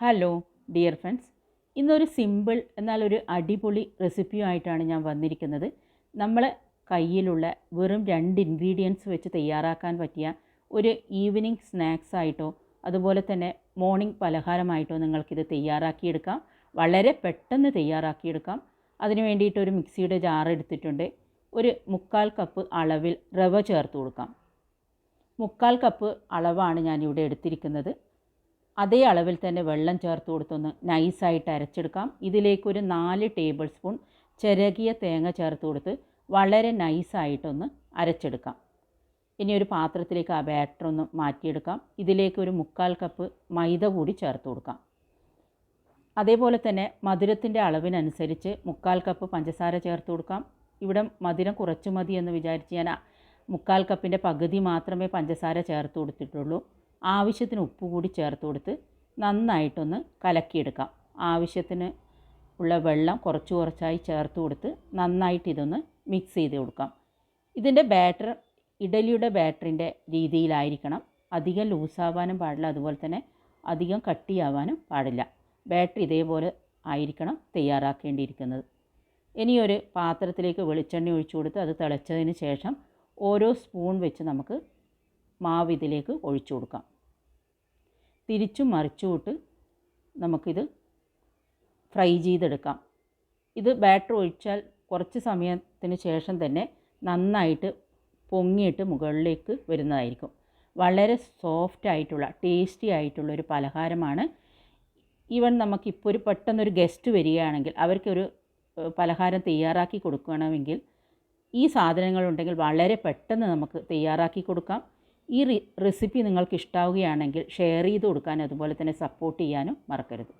Hello dear friends ഇന്നൊരു simple എന്നാൽ ഒരു അടിപൊളി റെസിപ്പിയുമായിട്ടാണ് ഞാൻ വന്നിരിക്കുന്നത്. നമ്മൾ കയ്യിലുള്ള വെറും രണ്ട് ഇൻഗ്രീഡിയൻസ് വെച്ച് തയ്യാറാക്കാൻ പറ്റിയ ഒരു ഈവനിങ് സ്നാക്സ് ആയിട്ടോ അതുപോലെ തന്നെ മോർണിംഗ് പലഹാരമായിട്ടോ നിങ്ങൾക്കിത് തയ്യാറാക്കിയെടുക്കാം. വളരെ പെട്ടെന്ന് തയ്യാറാക്കിയെടുക്കാം. അതിന് വേണ്ടിയിട്ട് ഒരു മിക്സിയുടെ ജാർ എടുത്തിട്ടുണ്ട്. ഒരു മുക്കാൽ കപ്പ് അളവിൽ റവ ചേർത്ത് കൊടുക്കാം. മുക്കാൽ കപ്പ് അളവാണ് ഞാനിവിടെ എടുത്തിരിക്കുന്നത്. അതേ അളവിൽ തന്നെ വെള്ളം ചേർത്ത് കൊടുത്തൊന്ന് നൈസായിട്ട് അരച്ചെടുക്കാം. ഇതിലേക്കൊരു നാല് ടേബിൾ സ്പൂൺ ചിരകിയ തേങ്ങ ചേർത്ത് കൊടുത്ത് വളരെ നൈസായിട്ടൊന്ന് അരച്ചെടുക്കാം. ഇനി ഒരു പാത്രത്തിലേക്ക് ആ ബാറ്റർ ഒന്ന് മാറ്റിയെടുക്കാം. ഇതിലേക്ക് ഒരു മുക്കാൽ കപ്പ് മൈദ കൂടി ചേർത്ത് കൊടുക്കാം. അതേപോലെ തന്നെ മധുരത്തിന്റെ അളവിനനുസരിച്ച് മുക്കാൽ കപ്പ് പഞ്ചസാര ചേർത്ത് കൊടുക്കാം. ഇവിടെ മധുരം കുറച്ച് മതി എന്ന് വിചാരിച്ച് ഞാൻ മുക്കാൽ കപ്പിന്റെ പകുതി മാത്രമേ പഞ്ചസാര ചേർത്ത് കൊടുത്തിട്ടുള്ളൂ. ആവശ്യത്തിന് ഉപ്പ് കൂടി ചേർത്ത് കൊടുത്ത് നന്നായിട്ടൊന്ന് കലക്കിയെടുക്കാം. ആവശ്യത്തിന് ഉള്ള വെള്ളം കുറച്ച് കുറച്ചായി ചേർത്ത് കൊടുത്ത് നന്നായിട്ട് ഇതൊന്ന് മിക്സ് ചെയ്ത് കൊടുക്കാം. ഇതിന്റെ ബാറ്റർ ഇഡലിയുടെ ബാറ്ററിന്റെ രീതിയിലായിരിക്കണം. അധികം ലൂസാവാനും പാടില്ല. അതുപോലെ തന്നെ അധികം കട്ടിയാവാനും പാടില്ല. ബാറ്ററി ഇതേപോലെ ആയിരിക്കണം തയ്യാറാക്കേണ്ടിയിരിക്കുന്നത്. ഇനി ഒരു പാത്രത്തിലേക്ക് വെളിച്ചെണ്ണ ഒഴിച്ചു കൊടുത്ത് അത് തിളച്ചതിന് ശേഷം ഓരോ സ്പൂൺ വെച്ച് നമുക്ക് മാവ് ഇതിലേക്ക് ഒഴിച്ചു കൊടുക്കാം. തിരിച്ചും മറിച്ചുമിട്ട് നമുക്കിത് ഫ്രൈ ചെയ്തെടുക്കാം. ഇത് ബാറ്റർ ഒഴിച്ചാൽ കുറച്ച് സമയത്തിന് ശേഷം തന്നെ നന്നായിട്ട് പൊങ്ങിയിട്ട് മുകളിലേക്ക് വരുന്നതായിരിക്കും. വളരെ സോഫ്റ്റ് ആയിട്ടുള്ള ടേസ്റ്റി ആയിട്ടുള്ള ഒരു പലഹാരമാണ്. ഈവൻ നമുക്കിപ്പോൾ ഒരു പെട്ടെന്നൊരു ഗസ്റ്റ് വരികയാണെങ്കിൽ അവർക്കൊരു പലഹാരം തയ്യാറാക്കി കൊടുക്കണമെങ്കിൽ ഈ സാധനങ്ങളുണ്ടെങ്കിൽ വളരെ പെട്ടെന്ന് നമുക്ക് തയ്യാറാക്കി കൊടുക്കാം. ഈ റെസിപ്പി നിങ്ങൾക്ക് ഇഷ്ടാവുകയാണെങ്കിൽ ഷെയർ ചെയ്ത് കൊടുക്കാനും അതുപോലെ തന്നെ സപ്പോർട്ട് ചെയ്യാനും മറക്കരുത്.